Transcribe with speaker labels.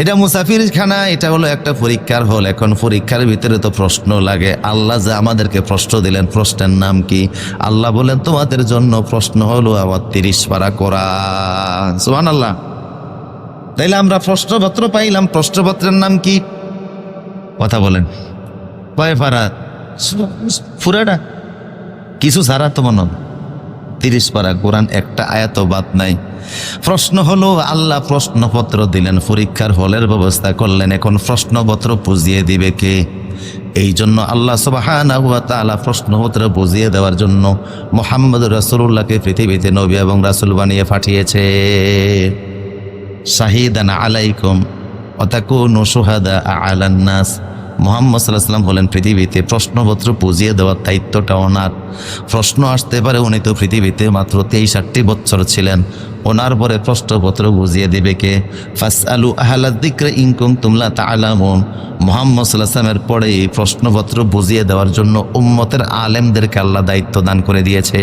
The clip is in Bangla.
Speaker 1: এটা মুসাফির খানা এটা হলো একটা পরীক্ষার হল। এখন পরীক্ষার ভিতরে তো প্রশ্ন লাগে। আল্লাহ যে আমাদেরকে প্রশ্ন দিলেন, প্রশ্নের নাম কি? আল্লাহ বলেন, তোমাদের জন্য প্রশ্ন হলো আমার তিরিশ পারা করা সুহান আল্লাহ তাইলে আমরা প্রশ্নপত্র পাইলাম, প্রশ্নপত্রের নাম কি? কথা বলেন। কয় পারা? পুরাটা? কিছু সারা তো মনে। তিরিশ পারা কোরআন একটা আয়াত বাদ নাই। প্রশ্ন হলো, আল্লাহ প্রশ্নপত্র দিলেন, পরীক্ষার হলের ব্যবস্থা করলেন, এখন প্রশ্নপত্র বুঝিয়ে দিবে কে? এই জন্য আল্লাহ সুবহানাহু ওয়া তাআলা প্রশ্নপত্র বুঝিয়ে দেওয়ার জন্য মোহাম্মদ রাসূলুল্লাহকে পৃথিবীতে নবী এবং রাসূল বানিয়ে পাঠিয়েছে। শাহিদান আলাইকুম অতাকুনু শুহাদা আলান নাস মোহাম্মদ সাল্লাহ সাল্লাম হলেন পৃথিবীতে প্রশ্নপত্র বুঝিয়ে দেওয়ার দায়িত্বটা ওনার। প্রশ্ন আসতে পারে, উনি তো পৃথিবীতে মাত্র তেইশ আটটি বছর ছিলেন। ওনার পরে প্রশ্নপত্র বুঝিয়ে দেবে কে? ফাস আলু আহলাদিক্রে ইনকুম তুমলা তালামুন মোহাম্মদ সাল্লাহ সাল্লামের পরে এই প্রশ্নপত্র বুঝিয়ে দেওয়ার জন্য উম্মতের আলেমদেরকে আল্লাহ দায়িত্ব দান করে দিয়েছে।